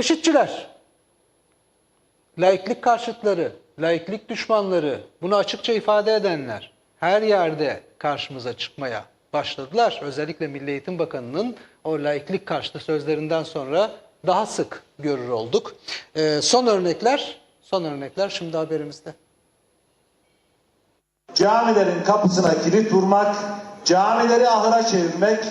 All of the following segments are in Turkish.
IŞİD'çiler, laiklik karşıtları, laiklik düşmanları, bunu açıkça ifade edenler her yerde karşımıza çıkmaya başladılar. Özellikle Milli Eğitim Bakanı'nın o laiklik karşıtı sözlerinden sonra daha sık görür olduk. Ee, son örnekler, son örnekler şimdi haberimizde. Camilerin kapısına kilit vurmak, camileri ahıra çevirmek,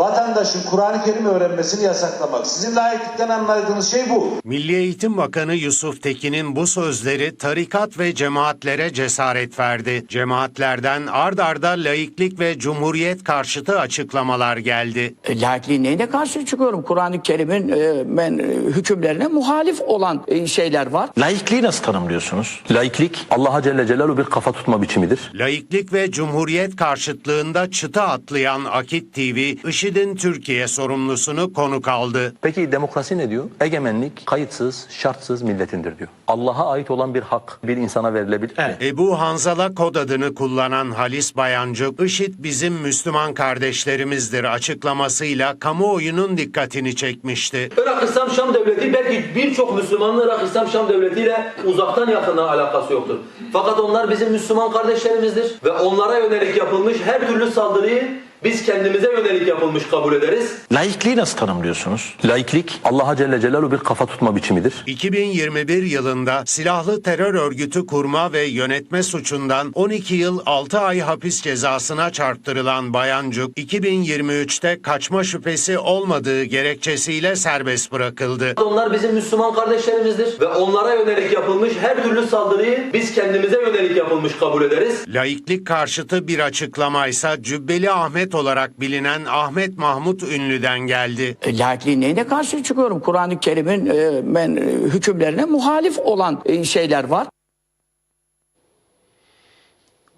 vatandaşın Kur'an-ı Kerim öğrenmesini yasaklamak. Sizin layıklıktan anladığınız şey bu. Milli Eğitim Bakanı Yusuf Tekin'in bu sözleri tarikat ve cemaatlere cesaret verdi. Cemaatlerden ard arda laiklik ve cumhuriyet karşıtı açıklamalar geldi. E, Laikliğin neyine karşı çıkıyorum? Kur'an-ı Kerim'in e, ben e, hükümlerine muhalif olan e, şeyler var. Laikliği nasıl tanımlıyorsunuz? Laiklik Allah'a Celle Celaluhu bir kafa tutma biçimidir. Laiklik ve cumhuriyet karşıtlığında çıta atlayan Akit TV, IŞİD'in Türkiye sorumlusunu konuk aldı. Peki demokrasi ne diyor? Egemenlik kayıtsız, şartsız milletindir diyor. Allah'a ait olan bir hak bir insana verilebilir mi? Ebu Hanzala kod adını kullanan Halis Bayancı, IŞİD bizim Müslüman kardeşlerimizdir açıklamasıyla kamuoyunun dikkatini çekmişti. Irak İslam Şam Devleti belki birçok Müslümanın Irak İslam Şam Devleti ile uzaktan yakından alakası yoktur. Fakat onlar bizim Müslüman kardeşlerimizdir ve onlara yönelik yapılmış her türlü saldırıyı biz kendimize yönelik yapılmış kabul ederiz. Laikliği nasıl tanımlıyorsunuz? Laiklik Allah'a Celle Celaluhu bir kafa tutma biçimidir. 2021 yılında silahlı terör örgütü kurma ve yönetme suçundan 12 yıl 6 ay hapis cezasına çarptırılan Bayancuk, 2023'te kaçma şüphesi olmadığı gerekçesiyle serbest bırakıldı. Onlar bizim Müslüman kardeşlerimizdir ve onlara yönelik yapılmış her türlü saldırıyı biz kendimize yönelik yapılmış kabul ederiz. Laiklik karşıtı bir açıklamaysa Cübbeli Ahmet olarak bilinen Ahmet Mahmut Ünlü'den geldi. E, Laikliğin neyine karşı çıkıyorum? Kur'an-ı Kerim'in e, ben e, hükümlerine muhalif olan e, şeyler var.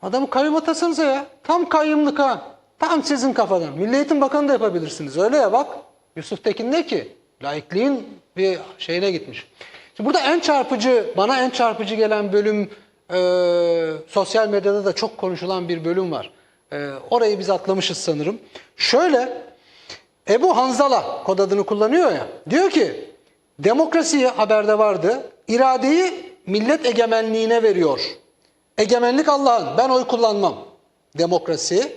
Adamı kayyum atasanıza ya. Tam kayyumluk ha. Tam sizin kafadan. Milli Eğitim Bakanı da yapabilirsiniz. Öyle ya bak. Yusuf Tekin ne ki? Laikliğin bir şeyine gitmiş. Şimdi burada en çarpıcı, bana en çarpıcı gelen bölüm e, sosyal medyada da çok konuşulan bir bölüm var. E, orayı biz atlamışız sanırım. Şöyle, Ebu Hanzala kod adını kullanıyor ya. Diyor ki demokrasiyi haberde vardı. iradeyi millet egemenliğine veriyor. Egemenlik Allah'ın. Ben oy kullanmam. Demokrasi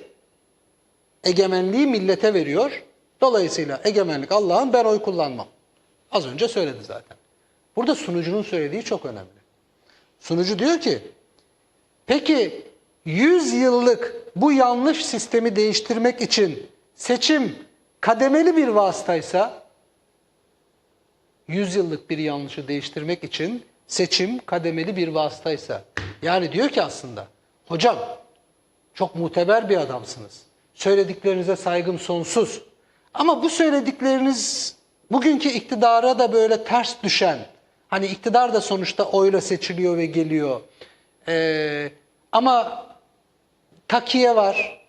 egemenliği millete veriyor. Dolayısıyla egemenlik Allah'ın. Ben oy kullanmam. Az önce söyledi zaten. Burada sunucunun söylediği çok önemli. Sunucu diyor ki peki 100 yıllık bu yanlış sistemi değiştirmek için seçim kademeli bir vasıtaysa 100 yıllık bir yanlışı değiştirmek için seçim kademeli bir vasıtaysa. Yani diyor ki aslında hocam çok muteber bir adamsınız. Söylediklerinize saygım sonsuz. Ama bu söyledikleriniz bugünkü iktidara da böyle ters düşen, hani iktidar da sonuçta oyla seçiliyor ve geliyor. Ee, ama takiye var,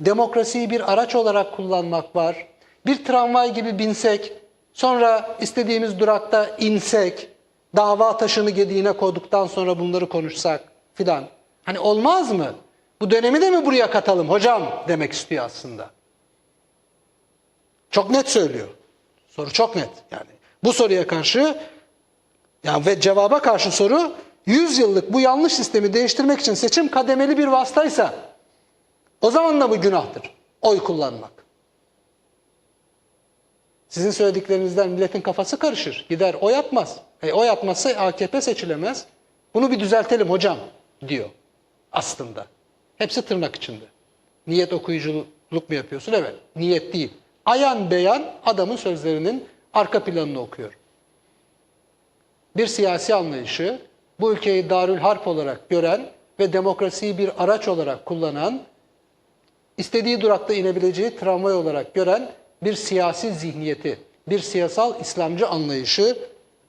demokrasiyi bir araç olarak kullanmak var. Bir tramvay gibi binsek, sonra istediğimiz durakta insek, dava taşını gediğine koyduktan sonra bunları konuşsak filan. Hani olmaz mı? Bu dönemi de mi buraya katalım hocam demek istiyor aslında. Çok net söylüyor. Soru çok net. Yani bu soruya karşı yani ve cevaba karşı soru 100 yıllık bu yanlış sistemi değiştirmek için seçim kademeli bir vasıtaysa o zaman da bu günahtır. Oy kullanmak. Sizin söylediklerinizden milletin kafası karışır. Gider oy atmaz. E, oy atmazsa AKP seçilemez. Bunu bir düzeltelim hocam diyor aslında. Hepsi tırnak içinde. Niyet okuyuculuk mu yapıyorsun? Evet. Niyet değil. Ayan beyan adamın sözlerinin arka planını okuyor. Bir siyasi anlayışı bu ülkeyi darül harp olarak gören ve demokrasiyi bir araç olarak kullanan istediği durakta inebileceği tramvay olarak gören bir siyasi zihniyeti, bir siyasal İslamcı anlayışı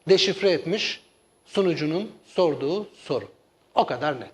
deşifre etmiş sunucunun sorduğu soru. O kadar net.